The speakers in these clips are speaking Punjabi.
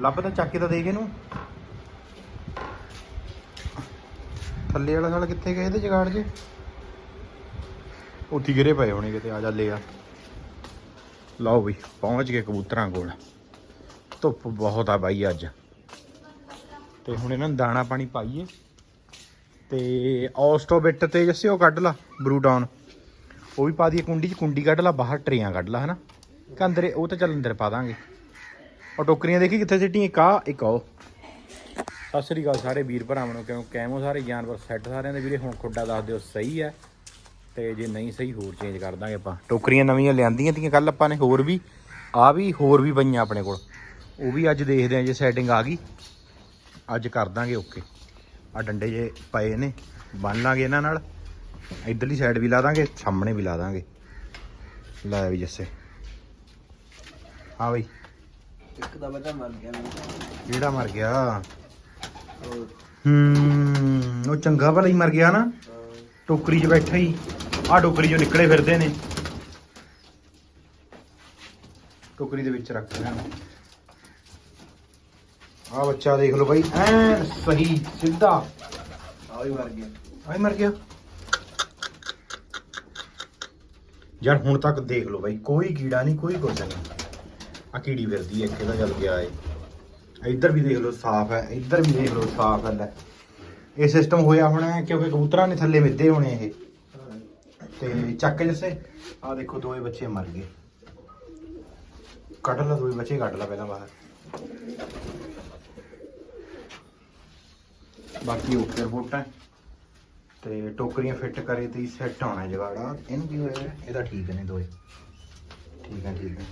ਲੱਭ ਤਾਂ ਚੱਕ ਕੇ ਤਾਂ ਦੇਖ ਇਹਨੂੰ। ਥੱਲੇ ਵਾਲਾ ਸਾਲ ਕਿੱਥੇ ਗਏ ਇਹਦੇ ਜਗਾੜ 'ਚ? ਉੱਥੇ ਗਿਰੇ ਪਏ ਹੋਣੇ ਕਿਤੇ, ਆ ਜਾ ਲੈ ਆ। ਲਓ ਵੀ ਪਹੁੰਚ ਗਏ ਕਬੂਤਰਾਂ ਕੋਲ। ਧੁੱਪ ਬਹੁਤ ਆ ਬਾਈ ਅੱਜ। ਤੇ ਹੁਣ ਇਹਨਾਂ ਨੂੰ ਦਾਣਾ ਪਾਣੀ ਪਾਈਏ। ਤੇ ਔਸਟੋ ਬਿੱਟ ਤੇ ਜੱਸੇ ਉਹ ਕੱਢ ਲਾ ਬਰੂਡਾਊਨ ਉਹ ਵੀ ਪਾ ਦਈਏ ਕੁੰਡੀ 'ਚ, ਕੁੰਡੀ ਕੱਢ ਲਾ, ਬਾਹਰ ਟਰੇਆਂ ਕੱਢ ਲਾ, ਹਨਾ? ਕਿ ਅੰਦਰ ਉਹ ਤਾਂ ਚੱਲ ਅੰਦਰ ਪਾ ਦਾਂਗੇ। ਉਹ ਟੋਕਰੀਆਂ ਦੇਖੀ ਕਿੱਥੇ ਸਿੱਟੀਆਂ? ਇੱਕ ਆ, ਇੱਕ ਆਓ ਸਤਿ ਸ੍ਰੀ ਅਕਾਲ ਸਾਰੇ ਵੀਰ ਭਰਾਵਾਂ ਨੂੰ, ਕਿਉਂ ਕੈਮੋ ਸਾਰੇ? ਜਾਨਵਰ ਸੈੱਟ ਸਾਰਿਆਂ ਦੇ ਵੀਰੇ, ਹੁਣ ਖੁੱਡਾ ਦੱਸ ਦਿਓ ਸਹੀ ਹੈ। ਤੇ ਜੇ ਨਹੀਂ ਸਹੀ, ਹੋਰ ਚੇਂਜ ਕਰ ਦਾਂਗੇ ਆਪਾਂ। ਟੋਕਰੀਆਂ ਨਵੀਆਂ ਲਿਆਂਦੀਆਂ ਤੀਆਂ ਕੱਲ ਆਪਾਂ ਨੇ, ਹੋਰ ਵੀ, ਆ ਵੀ, ਹੋਰ ਵੀ ਪਈਆਂ ਆਪਣੇ ਕੋਲ। ਉਹ ਵੀ ਅੱਜ ਦੇਖਦੇ ਆਂ ਜੇ ਸੈਟਿੰਗ ਆ ਗਈ। ਅੱਜ ਕਰ ਦਾਂਗੇ ਓਕੇ ਆ ਡੰਡੇ ਜੇ ਪਏ ਨੇ, ਬੰਨ ਲਾਂਗੇ ਇਹਨਾਂ ਨਾਲ। ਇਧਰਲੀ ਸਾਈਡ ਵੀ ਲਾ ਦਾਂਗੇ, ਸਾਹਮਣੇ ਵੀ ਲਾ ਦਾਂਗੇ। ਲੈ ਵੀ ਜੱਸੇ। ਹਾਂ ਬਈ। ਇੱਕ ਦਾ ਬੱਚਾ ਮਰ ਗਿਆ ਮੈਨੂੰ। ਕਿਹੜਾ ਮਰ ਗਿਆ? ਹੋਰ। ਹੂੰ ਉਹ ਚੰਗਾ ਭਲਾ ਹੀ ਮਰ ਗਿਆ ਨਾ। ਟੋਕਰੀ 'ਚ ਬੈਠਾ ਹੀ। ਆ ਟੋਕਰੀ 'ਚੋਂ ਨਿਕਲੇ ਫਿਰਦੇ ਨੇ। ਟੋਕਰੀ ਦੇ ਵਿੱਚ ਰੱਖ ਲੈਣਾ। ਆ ਬੱਚਾ ਦੇਖ ਲਓ ਬਾਈ ਐਨ ਸਹੀ ਸਿੱਧਾ। ਆ ਵੀ ਮਰ ਗਿਆ। ਆਈ ਮਰ ਗਿਆ। ਯਾਰ ਹੁਣ ਤੱਕ ਦੇਖ ਲਓ ਬਾਈ ਕੋਈ ਕੀੜਾ ਨਹੀਂ ਕੋਈ ਕੁਝ ਨਹੀਂ। ਆ ਕੀੜੀ ਫਿਰਦੀ ਹੈ ਇੱਕ ਇਹਦਾ ਚੱਲ ਗਿਆ ਏ ਇੱਧਰ ਵੀ ਦੇਖ ਲਓ ਸਾਫ਼ ਹੈ, ਇੱਧਰ ਵੀ ਦੇਖ ਲਓ ਸਾਫ਼ ਹੈ ਲੈ। ਇਹ ਸਿਸਟਮ ਹੋਇਆ ਹੋਣਾ ਕਿਉਂਕਿ ਕਬੂਤਰਾਂ ਨੇ ਥੱਲੇ ਮਿੱਦੇ ਹੋਣੇ ਇਹ। ਤੇ ਚੱਕ ਕੇ ਆ ਦੇਖੋ ਦੋਏ ਬੱਚੇ ਮਰ ਗਏ। ਕੱਢ ਲਾ ਦੋਏ ਬੱਚੇ, ਕੱਢ ਲਾ ਪਹਿਲਾਂ ਬਾਹਰ। ਬਾਕੀ ਓਕੇ ਰਿਪੋਰਟ ਹੈ। ਤੇ ਟੋਕਰੀਆਂ ਫਿੱਟ ਕਰੇ ਤੇ ਸੈੱਟ ਹੋਣਾ ਜਗਾੜਾ। ਇਹਨੂੰ ਕੀ ਹੋਇਆ? ਇਹਦਾ ਠੀਕ ਨੇ ਦੋਏ ਠੀਕ ਹੈ ਠੀਕ ਹੈ।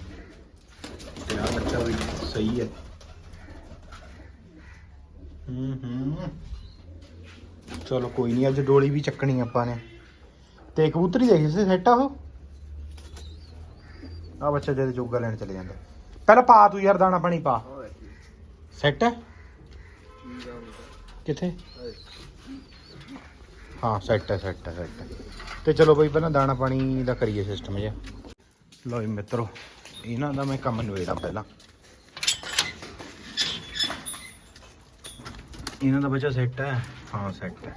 ਤੇ ਬੱਚਾ ਵੀ ਸਹੀ ਹੈ। ਹੂੰ ਹੂੰ। ਚਲੋ ਕੋਈ ਨਹੀਂ ਅੱਜ ਡੋਲੀ ਵੀ ਚੱਕਣੀ ਆਪਾਂ ਨੇ। ਤੇ ਕਬੂਤਰੀ ਦੇਖੀ ਸੀ ਸੈੱਟ ਆ ਉਹ? ਆ ਬੱਚਾ ਜਦ ਜੋਗਾ ਲੈਣ ਚਲੇ ਜਾਂਦਾ। ਪਹਿਲਾਂ ਪਾ ਤੂੰ ਯਾਰ, ਦਾਣਾ ਪਾਣੀ ਪਾ। ਸੈੱਟ ਹੈ ਕਿੱਥੇ? ਹਾਂ, ਸੈੱਟ ਹੈ ਸੈੱਟ ਹੈ ਸੈੱਟ ਹੈ ਤੇ ਚਲੋ ਬਈ, ਪਹਿਲਾਂ ਦਾਣਾ ਪਾਣੀ ਦਾ ਕਰੀਏ ਸਿਸਟਮ ਜਿਹਾ। ਲਓ ਜੀ ਮਿੱਤਰੋ ਇਹਨਾਂ ਦਾ ਮੈਂ ਕੰਮ ਨਵੇੜਾ ਪਹਿਲਾਂ। ਇਹਨਾਂ ਦਾ ਬੱਚਾ ਸੈੱਟ ਹੈ। ਹਾਂ ਸੈੱਟ ਹੈ।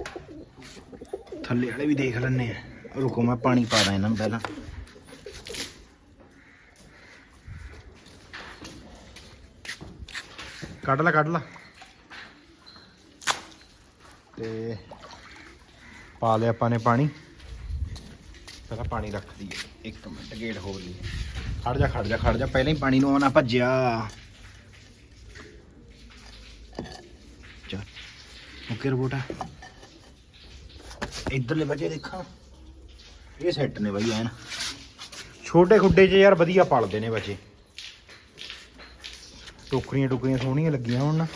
ਥੱਲੇ ਵਾਲੇ ਵੀ ਦੇਖ ਲੈਣੇ ਆ। ਰੁਕੋ, ਮੈਂ ਪਾਣੀ ਪਾ ਦਾਂ ਇਹਨਾਂ ਨੂੰ ਪਹਿਲਾਂ। ਕੱਢ ਲਾ ਕੱਢ ਲਾ। ਤੇ ਪਾ ਲਿਆ ਆਪਾਂ ਨੇ ਪਾਣੀ। ਪਹਿਲਾਂ ਪਾਣੀ ਰੱਖ ਦਈਏ। ਇੱਕ ਮਿੰਟ, ਗੇਟ ਖੋਲ ਲਈਏ। ਖੜ ਜਾ ਖੜ ਜਾ ਖੜ ਜਾ। ਪਹਿਲਾਂ ਹੀ ਪਾਣੀ ਨੂੰ ਆਉਣਾ ਭੱਜਿਆ। ਚੱਲ ਓਕੇ ਰਿਪੋਰਟ ਇਧਰਲੇ ਬੱਚੇ ਦੇਖਾਂ। ਇਹ ਸੈੱਟ ਨੇ ਬਾਈ, ਐਨ। ਛੋਟੇ ਖੁੱਡੇ 'ਚ ਯਾਰ ਵਧੀਆ ਪਲਦੇ ਨੇ ਬੱਚੇ। ਟੋਕਰੀਆਂ ਟੋਕਰੀਆਂ ਸੋਹਣੀਆਂ ਲੱਗੀਆਂ ਹੁਣ ਨਾ।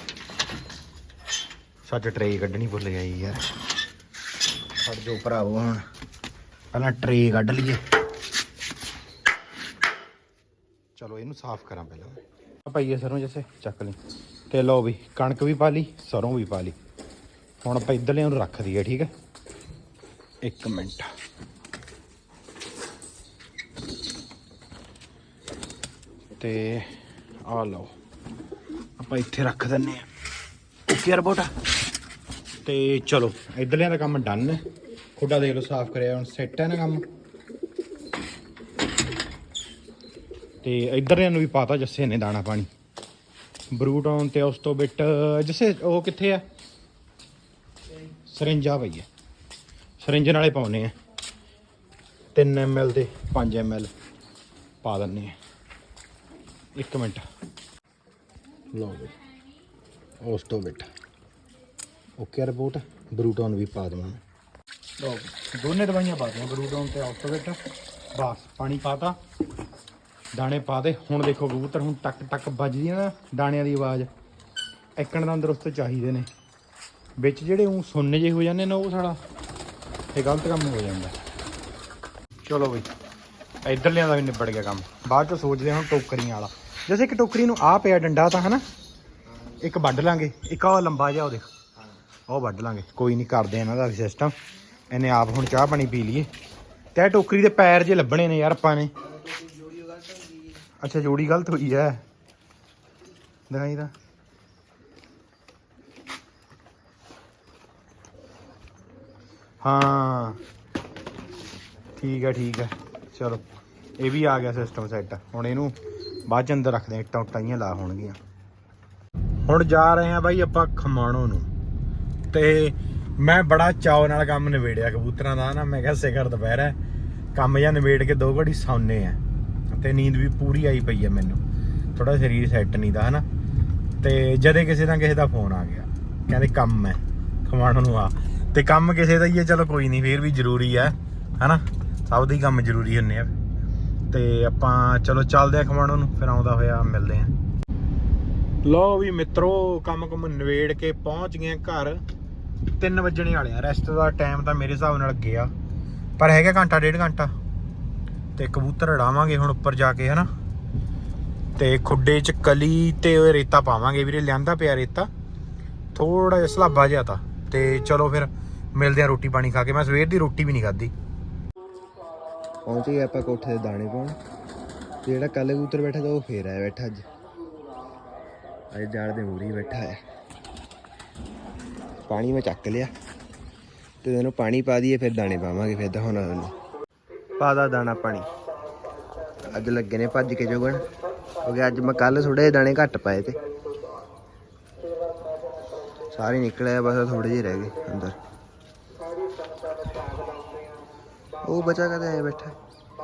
ਸੱਚ ਟਰੇ ਕੱਢਣੀ ਭੁੱਲ ਗਿਆ ਯਾਰ। ਫੜ ਜੋ ਭਰਾਵੋ ਹੁਣ। ਪਹਿਲਾਂ ਟਰੇ ਕੱਢ ਲਈਏ। ਚਲੋ ਇਹਨੂੰ ਸਾਫ਼ ਕਰਾਂ ਪਹਿਲਾਂ। ਆ ਪਾਈਏ ਸਰੋਂ ਜੈਸੇ, ਚੱਕ ਲਈ। ਤੇ ਲਓ ਵੀ, ਕਣਕ ਵੀ ਪਾ ਲਈ, ਸਰੋਂ ਵੀ ਪਾ ਲਈ। ਹੁਣ ਆਪਾਂ ਇੱਧਰਲੇ ਨੂੰ ਰੱਖ ਦਈਏ, ਠੀਕ ਹੈ? ਇੱਕ ਮਿੰਟ। ਤੇ ਆ ਲਓ, ਆਪਾਂ ਇੱਥੇ ਰੱਖ ਦਿੰਨੇ ਆ ਓਕੇ ਰਿਪੋਰਟ ਤੇ ਚਲੋ, ਇਧਰਲਿਆਂ ਦਾ ਕੰਮ ਡਨ ਹੈ। ਖੁੱਡਾ ਦੇਖ ਲਓ, ਸਾਫ਼ ਕਰਿਆ, ਹੁਣ ਸੈੱਟ ਹੈ ਨਾ ਕੰਮ। ਤੇ ਇਧਰਲਿਆਂ ਨੂੰ ਵੀ ਪਾਤਾ ਜੱਸੇ ਨੇ ਦਾਣਾ ਪਾਣੀ। ਬਰੂਟ ਆਨ ਤੇ ਉਸ ਤੋਂ ਬਿਟ, ਜੱਸੇ, ਉਹ ਕਿੱਥੇ ਆ? ਸਰਿੰਜਾ ਪਈ ਹੈ ਸਰਿੰਜ ਨਾਲੇ ਪਾਉਨੇ ਆ। 3 ml ਤੇ 5 ml ਪਾ ਦਿੰਨੇ ਆ। ਇੱਕ ਮਿੰਟ। ਲਓ ਜੀ ਉਸ ਤੋਂ ਬਿਟ। ਓਕੇ ਰਿਪੋਰਟ ਬਰੂਟੋਨ ਵੀ ਪਾ ਦੇਵਾਂ ਲਓ ਦੋਨੇ ਦਵਾਈਆਂ ਪਾ ਦਿਆਂ ਬਰੂਟੋਨ ਤੇ ਆਕਟੋਵੇਟ ਬਸ, ਪਾਣੀ ਪਾਤਾ। ਦਾਣੇ ਪਾ ਦੇ। ਹੁਣ ਦੇਖੋ ਕਬੂਤਰ ਹੁਣ ਟਕ ਟਕ ਵੱਜਦੀ ਆ ਨਾ ਦਾਣਿਆਂ ਦੀ ਆਵਾਜ਼। ਐਕਣ ਦਾ ਅੰਦਰੁਸਤ ਚਾਹੀਦੇ ਨੇ। ਵਿੱਚ ਜਿਹੜੇ ਉਹ ਸੁੰਨ ਜੇ ਹੋ ਜਾਂਦੇ ਨੇ ਉਹ ਸਾਡਾ ਇਹ ਗਲਤ ਕੰਮ ਹੋ ਜਾਂਦਾ। ਚਲੋ ਬਈ, ਇਧਰਲਿਆਂ ਦਾ ਵੀ ਨਿਬੜ ਗਿਆ ਕੰਮ। ਬਾਅਦ ਚ ਸੋਚਦੇ ਹਾਂ ਹੁਣ ਟੋਕਰੀਆਂ ਵਾਲਾ। ਜੈਸੇ ਇੱਕ ਟੋਕਰੀ ਨੂੰ ਆ ਪਿਆ ਡੰਡਾ ਤਾਂ ਹਨਾ, ਇੱਕ ਵੱਢ ਲਾਂਗੇ, ਇੱਕ ਉਹ ਲੰਬਾ ਜਿਹਾ ਉਹ ਦੇਖ। ਉਹ ਵੱਢ ਲਾਂਗੇ, ਕੋਈ ਨਹੀਂ ਕਰਦੇ ਇਹਨਾਂ ਦਾ ਵੀ ਸਿਸਟਮ ਇਹਨੇ ਆਪ ਹੁਣ ਚਾਹ ਪਾਣੀ ਪੀ ਲਈਏ। ਤੇ ਇਹ ਟੋਕਰੀ ਦੇ ਪੈਰ ਜੇ ਲੱਭਣੇ ਨੇ ਯਾਰ ਆਪਾਂ ਨੇ। ਅੱਛਾ, ਜੋੜੀ ਗਲਤ ਹੋਈ ਹੈ। ਦਿਖਾਈ ਦਾ ਹਾਂ। ਠੀਕ ਹੈ ਠੀਕ ਹੈ। ਚਲੋ, ਇਹ ਵੀ ਆ ਗਿਆ ਸਿਸਟਮ ਸੈੱਟ ਹੁਣ ਇਹਨੂੰ ਬਾਅਦ ਚ ਅੰਦਰ ਰੱਖਦੇ ਆ ਇੱਟਾਂ ਉੱਟਾਂ ਲਾ ਹੋਣਗੀਆਂ। ਹੁਣ ਜਾ ਰਹੇ ਆ ਬਾਈ ਆਪਾਂ ਖਮਾਣੋ ਨੂੰ। ਤੇ ਮੈਂ ਬੜਾ ਚਾਅ ਨਾਲ ਕੰਮ ਨਿਬੇੜਿਆ ਕਬੂਤਰਾਂ ਦਾ ਨਾ, ਮੈਂ ਕਿਹਾ ਸਿਖਰ ਦੁਪਹਿਰ ਹੈ। ਕੰਮ ਜਾਂ ਨਿਬੇੜ ਕੇ ਦੋ ਘੜੀ ਸੌਨੇ ਆ ਤੇ ਨੀਂਦ ਵੀ ਪੂਰੀ ਆਈ ਪਈ ਹੈ ਮੈਨੂੰ। ਥੋੜਾ ਸਰੀਰ ਸੈੱਟ ਨਹੀਂ ਦਾ, ਹਨਾ? ਤੇ ਜਦੇ ਕਿਸੇ ਦਾ ਕਿਸੇ ਦਾ ਫੋਨ ਆ ਗਿਆ। ਕਹਿੰਦੇ ਕੰਮ ਹੈ ਖਮਾਣੋ ਨੂੰ ਆ। ਤੇ ਕੰਮ ਕਿਸੇ ਦਾ ਹੀ ਹੈ ਚਲੋ ਕੋਈ ਨਹੀਂ, ਫੇਰ ਵੀ ਜ਼ਰੂਰੀ ਹੈ ਹਨਾ? ਸਭ ਦੇ ਕੰਮ ਜ਼ਰੂਰੀ ਹੁੰਨੇ ਆ। ਤੇ ਆਪਾਂ ਚਲੋ ਚੱਲਦੇ ਆ ਖਮਾਣੋ ਨੂੰ, ਫਿਰ ਆਉਂਦਾ ਹੋਇਆ ਮਿਲਦੇ ਆ। ਲੋ ਵੀ ਮਿੱਤਰੋ, ਕੰਮ ਕੁਮ ਨਵੇੜ ਕੇ ਪਹੁੰਚ ਗਏ ਘਰ। 3 ਵਜਣੇ ਵਾਲੇ ਆ ਰੈਸਟ ਦਾ ਟਾਈਮ ਤਾਂ ਮੇਰੇ ਹਿਸਾਬ ਨਾਲ ਗਿਆ। ਪਰ ਹੈਗਾ ਘੰਟਾ, ਡੇਢ ਘੰਟਾ। ਤੇ ਕਬੂਤਰ ਉਡਾਵਾਂਗੇ ਹੁਣ ਉੱਪਰ ਜਾ ਕੇ, ਹਨਾ? ਤੇ ਖੁੱਡੇ ਚ ਕਲੀ ਤੇ ਰੇਤਾ ਪਾਵਾਂਗੇ ਵੀਰੇ, ਲਿਆਂਦਾ ਪਿਆ ਰੇਤਾ। ਥੋੜਾ ਜਿਹਾ ਸਲਾਬਾ ਜਿਹਾ ਤਾਂ। ਤੇ ਚਲੋ ਫਿਰ ਮਿਲਦੇ ਆ ਰੋਟੀ ਪਾਣੀ ਖਾ ਕੇ। ਮੈਂ ਸਵੇਰ ਦੀ ਰੋਟੀ ਵੀ ਨਹੀਂ ਖਾਧੀ। ਪਹੁੰਚ ਗਏ ਆਪਾਂ ਕੋਠੇ ਦੇ ਦਾਣੇ ਪਾਉਣ। ਤੇ ਜਿਹੜਾ ਕੱਲ ਕਬੂਤਰ ਬੈਠਾ ਤਾਂ ਉਹ ਫੇਰ ਆਇਆ ਬੈਠਾ ਅੱਜ। ਅੱਜ ਜਾੜ ਦੇ ਮੂਰੀ ਬੈਠਾ ਹੈ। ਪਾਣੀ ਮੈਂ ਚੱਕ ਲਿਆ। ਤੇ ਇਹਨੂੰ ਪਾਣੀ ਪਾ ਦਈਏ, ਫਿਰ ਦਾਣੇ ਪਾਵਾਂਗੇ, ਫਿਰ ਤਾਂ ਹੁਣ ਉਹਨੂੰ ਪਾ ਦਾਣਾ ਪਾਣੀ। ਅੱਜ ਲੱਗੇ ਨੇ ਭੱਜ ਕੇ ਜੋਗਣ। ਕਿਉਂਕਿ ਅੱਜ ਮੈਂ ਕੱਲ ਥੋੜੇ ਦਾਣੇ ਘੱਟ ਪਾਏ ਤੇ। ਸਾਰੇ ਨਿਕਲੇ ਬਸ ਥੋੜੇ ਜਿਹੇ ਰਹਿ ਗਏ ਅੰਦਰ। ਉਹ ਬਚਾ ਕਦੇ ਆਇਆ ਬੈਠਾ?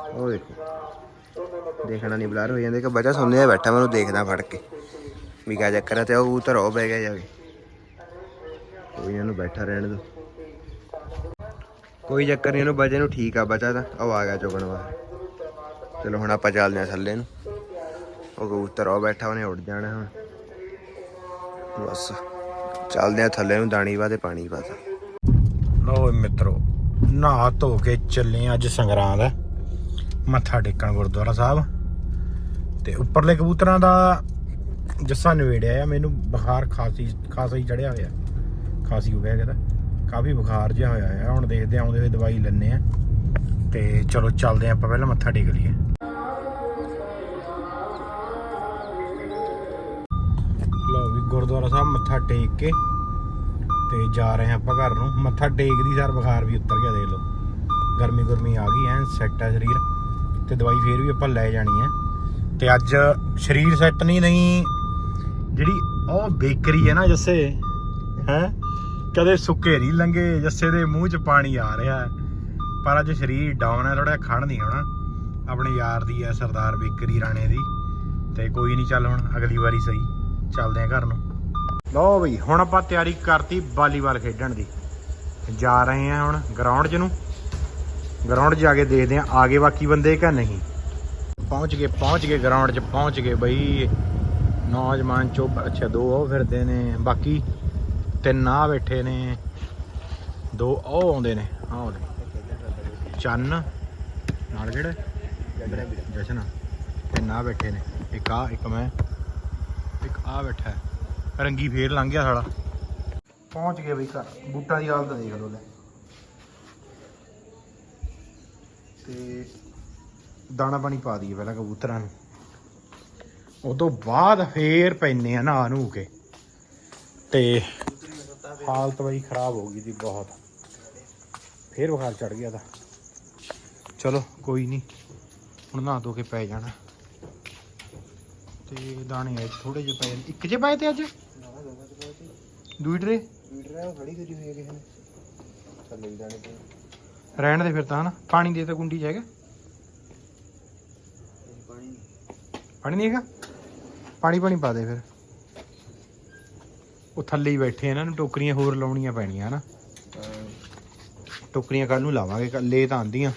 ਉਹ ਦੇਖੋ। ਦੇਖਣਾ ਨਹੀਂ, ਬਲਾਰ ਹੋ ਜਾਂਦੇ। ਕਿ ਬੱਚਾ ਸੁਣਨੇ ਆ ਬੈਠਾ ਮੈਨੂੰ ਦੇਖਦਾ ਫੜ ਕੇ। ਵੀ ਕਾ ਚੱਕਰ ਹੈ ਤੇ ਉਹ ਉਤਰ ਉਹ ਬਹਿ ਗਿਆ ਜਾਵੇ ਕੋਈ ਇਹਨੂੰ ਬੈਠਾ ਰਹਿਣ ਦੋ। ਕੋਈ ਚੱਕਰ ਨਹੀਂ, ਇਹਨੂੰ ਬੱਚੇ ਨੂੰ ਠੀਕ ਆ, ਬੱਚਾ ਤਾਂ। ਉਹ ਆ ਗਿਆ ਚੁਗਣ ਵਾਲਾ। ਚਲੋ, ਹੁਣ ਆਪਾਂ ਚੱਲਦੇ ਆ ਥੱਲੇ ਨੂੰ। ਉਹ ਕਬੂਤਰ, ਉਹ ਬੈਠਾ, ਉਹਨੇ ਉੱਡ ਜਾਣਾ ਹੁਣ। ਬਸ। ਚੱਲਦੇ ਆ ਥੱਲੇ ਨੂੰ, ਦਾਣੀ ਪਾ ਤੇ ਪਾਣੀ ਪਾ ਲੋ ਮਿੱਤਰੋ, ਨਹਾ ਧੋ ਕੇ ਚੱਲੇ ਅੱਜ ਸੰਗਰਾਂ ਦਾ ਮੱਥਾ ਟੇਕਣ ਗੁਰਦੁਆਰਾ ਸਾਹਿਬ। ਤੇ ਉੱਪਰਲੇ ਕਬੂਤਰਾਂ ਦਾ ਜੱਸਾ ਨਵੇੜਿਆ ਆ। ਮੈਨੂੰ ਬੁਖਾਰ ਖਾਸੀ ਖਾਸਾ ਹੀ ਚੜਿਆ ਹੋਇਆ। ਖਾਸੀ ਹੋ ਗਿਆ ਕਿਤਾ। ਕਾਫੀ ਬੁਖਾਰ ਜਿਹਾ ਹੋਇਆ ਆ। ਹੁਣ ਦੇਖਦੇ ਆਂ ਆਉਂਦੇ ਹੋਏ ਦਵਾਈ ਲੈਣੇ ਆ ਤੇ ਚਲੋ ਚੱਲਦੇ ਆਂ ਆਪਾਂ ਪਹਿਲਾਂ ਮੱਥਾ ਟੇਕ ਲਈਏ। ਲਓ ਵੀ ਗੁਰਦੁਆਰਾ ਸਾਹਿਬ ਮੱਥਾ ਟੇਕ ਕੇ ਤੇ ਜਾ ਰਹੇ ਹਾਂ ਆਪਾਂ ਘਰ ਨੂੰ। ਮੱਥਾ ਟੇਕਦੀ ਸਰ ਬੁਖਾਰ ਵੀ ਉਤਰ ਗਿਆ, ਦੇਖ ਲਓ। ਗਰਮੀ ਗਰਮੀ ਆ ਗਈ ਐ ਸੈੱਟ ਹੈ ਸਰੀਰ। ਤੇ ਦਵਾਈ ਫੇਰ ਵੀ ਆਪਾਂ ਲੈ ਜਾਣੀ ਹੈ। ਤੇ ਅੱਜ ਸਰੀਰ ਸੈੱਟ ਨਹੀਂ ਨਹੀਂ, ਜਿਹੜੀ ਉਹ ਬੇਕਰੀ ਹੈ ਨਾ ਜੱਸੇ, ਹੈ? ਕਦੇ ਸੁੱਕੇ ਨਹੀਂ ਲੰਗੇ ਜੱਸੇ ਦੇ ਮੂੰਹ 'ਚ ਪਾਣੀ ਆ ਰਿਹਾ ਹੈ। ਪਰ ਅੱਜ ਸਰੀਰ ਡਾਊਨ ਹੈ ਥੋੜਾ ਖੜ ਨਹੀਂ ਹੋਣਾ। ਆਪਣੇ ਯਾਰ ਦੀ ਹੈ, ਸਰਦਾਰ ਬੇਕਰੀ ਰਾਣੇ ਦੀ। ਤੇ ਕੋਈ ਨਹੀਂ ਚੱਲ ਹੁਣ, ਅਗਲੀ ਵਾਰੀ ਸਹੀ। ਚੱਲਦੇ ਆ ਘਰ ਨੂੰ। ਲਓ ਬਈ, ਹੁਣ ਆਪਾਂ ਤਿਆਰੀ ਕਰਤੀ ਵਾਲੀਬਾਲ ਖੇਡਣ ਦੀ। ਜਾ ਰਹੇ ਹਾਂ ਹੁਣ ਗਰਾਊਂਡ 'ਚ ਨੂੰ। ਗਰਾਊਂਡ 'ਚ ਜਾ ਕੇ ਦੇਖਦੇ ਹਾਂ, ਆਗੇ ਬਾਕੀ ਬੰਦੇ ਕਿ ਨਹੀਂ। ਪਹੁੰਚ ਗਏ ਪਹੁੰਚ ਗਏ ਗਰਾਊਂਡ 'ਚ, ਪਹੁੰਚ ਗਏ ਬਈ। ਨੌਜਵਾਨ ਚੋ ਅੱਛਾ, ਦੋ ਉਹ ਫਿਰਦੇ ਨੇ। ਬਾਕੀ ਤਿੰਨ ਆ ਬੈਠੇ ਨੇ। ਦੋ ਉਹ ਆਉਂਦੇ ਨੇ, ਆਹ ਆਉਂਦੇ ਚੰਨ, ਨਾਲ ਕਿਹੜੇ? ਜਸ਼ਨ। ਤਿੰਨ ਆ ਬੈਠੇ ਨੇ। ਇੱਕ ਆ ਇੱਕ ਮੈਂ, ਇੱਕ ਆ ਬੈਠਾ ਹੈ। ਰੰਗੀ ਫੇਰ ਲੰਘ ਗਿਆ ਸਾਲਾ। ਪਹੁੰਚ ਗਏ ਬਈ ਘਰ। ਬੂਟਾਂ ਦੀ ਹਾਲਤ ਦੇਖ ਲਓ ਲੈ। ਤੇ ਦਾਣਾ ਪਾਣੀ ਪਾ ਦਈਏ ਪਹਿਲਾਂ ਕਬੂਤਰਾਂ ਨੂੰ। ਉਹ ਤੋਂ ਬਾਅਦ ਫੇਰ ਪੈਨੇ ਆ ਨਹਾ ਨੂੰ ਕੇ। ਤੇ ਹਾਲਤ ਬਈ ਖਰਾਬ ਹੋ ਗਈ ਸੀ ਬਹੁਤ। ਫੇਰ ਬੁਖਾਰ ਚੜ ਗਿਆ ਤਾਂ। ਚਲੋ, ਕੋਈ ਨਹੀਂ। ਹੁਣ ਨਹਾ ਧੋ ਕੇ ਪੈ ਜਾਣਾ। ਤੇ ਦਾਣੇ ਅੱਜ ਥੋੜੇ ਜਿਹੇ ਪਏ ਇੱਕ ਜੇ ਪਾਏ ਤੇ ਅੱਜ? ਦੂਈ ਟਰੇ ਖੜੀ ਕਰੀ ਹੋਈ ਹੈ ਕਿਸੇ ਨੇ ਥੱਲੇ ਵੀ ਦਾਣੇ ਪਏ ਰਹਿਣ ਦੇ ਫਿਰ ਤਾਂ, ਹਨਾ? ਪਾਣੀ ਦੇ ਤਾਂ ਗੁੰਡੀ ਚ ਹੈਗਾ। ਪਾਣੀ ਪਾਣੀ ਨਹੀਂ ਹੈਗਾ? ਪਾਣੀ ਪਾਣੀ ਪਾ ਦੇ ਫਿਰ। ਉਹ ਥੱਲੇ ਹੀ ਬੈਠੇ ਆ, ਇਹਨਾਂ ਨੂੰ ਟੋਕਰੀਆਂ ਹੋਰ ਲਾਉਣੀਆਂ ਪੈਣੀਆਂ ਹਨਾ? ਟੋਕਰੀਆਂ ਕੱਲ ਨੂੰ ਲਾਵਾਂਗੇ ਕੱਲ੍ਹ ਲੇ ਤਾਂ ਆਂਦੀਆਂ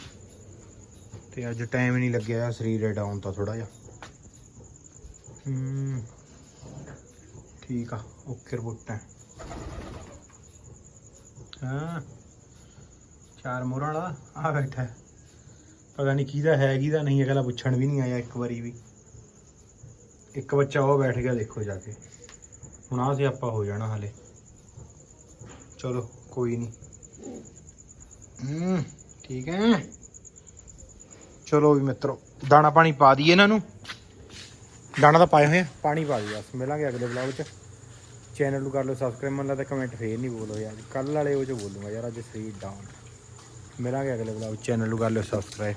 ਤੇ ਅੱਜ ਟਾਈਮ ਨਹੀਂ ਲੱਗਿਆ ਸਰੀਰ ਡਾਊਨ ਤਾਂ ਥੋੜਾ ਜਿਹਾ। ਹੂੰ। ਠੀਕ ਆ ਓਕੇ ਰਿਪੋਰਟ ਹਾਂ। ਚਾਰ ਮੋਹਰਾਂ ਵਾਲਾ ਆ ਬੈਠਾ ਹੈ। ਪਤਾ ਨਹੀਂ ਕਿਹਦਾ ਹੈ ਕਿਹਦਾ ਨਹੀਂ ਅਗਲਾ ਪੁੱਛਣ ਵੀ ਨਹੀਂ ਆਇਆ ਇੱਕ ਵਾਰੀ ਵੀ। ਇੱਕ ਬੱਚਾ ਉਹ ਬੈਠ ਗਿਆ ਦੇਖੋ ਜਾ ਕੇ। ਹੁਣ ਆਹ ਸਿਆਪਾ ਹੋ ਜਾਣਾ ਹਲੇ। ਚਲੋ ਕੋਈ ਨਹੀਂ ਹੂੰ ਠੀਕ ਹੈ। ਚਲੋ ਵੀ ਮਿੱਤਰੋ ਦਾਣਾ ਪਾਣੀ ਪਾ ਦਈਏ ਇਹਨਾਂ ਨੂੰ। ਦਾਣਾ ਤਾਂ ਪਾਏ ਹੋਏ ਆ। ਪਾਣੀ ਪਾ ਦਈਏ ਬਸ ਮਿਲਾਂਗੇ ਅਗਲੇ ਵਲੌਗ 'ਚ। ਚੈਨਲ ਨੂੰ ਕਰ ਲਓ ਸਬਸਕ੍ਰਾਈਬ ਮੰਨ ਲਾ ਤੇ ਕਮੈਂਟ ਫੇਰ ਨਹੀਂ ਬੋਲੋ ਯਾਰ। ਕੱਲ ਵਾਲੇ ਉਹ 'ਚ ਬੋਲੂਗਾ ਯਾਰ ਅੱਜ ਸਰੀਰ ਡਾਊਨ ਮਿਲਾਂਗੇ ਅਗਲੇ ਵਲੌਗ ਚੈਨਲ ਨੂੰ ਕਰ ਲਿਓ ਸਬਸਕ੍ਰਾਈਬ